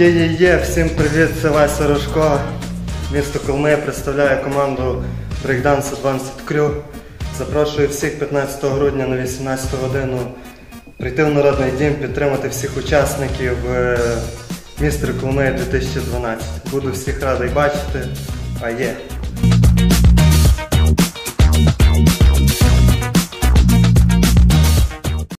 Є-є-є, всім привіт, це Вася Рожко. Місто Колми представляє команду Breakdance Advanced Crew. Запрошую всіх 15 грудня на 18 годину прийти в Народний дім, підтримати всіх учасників е, містер Колми 2012. Буду всіх радий бачити. А є.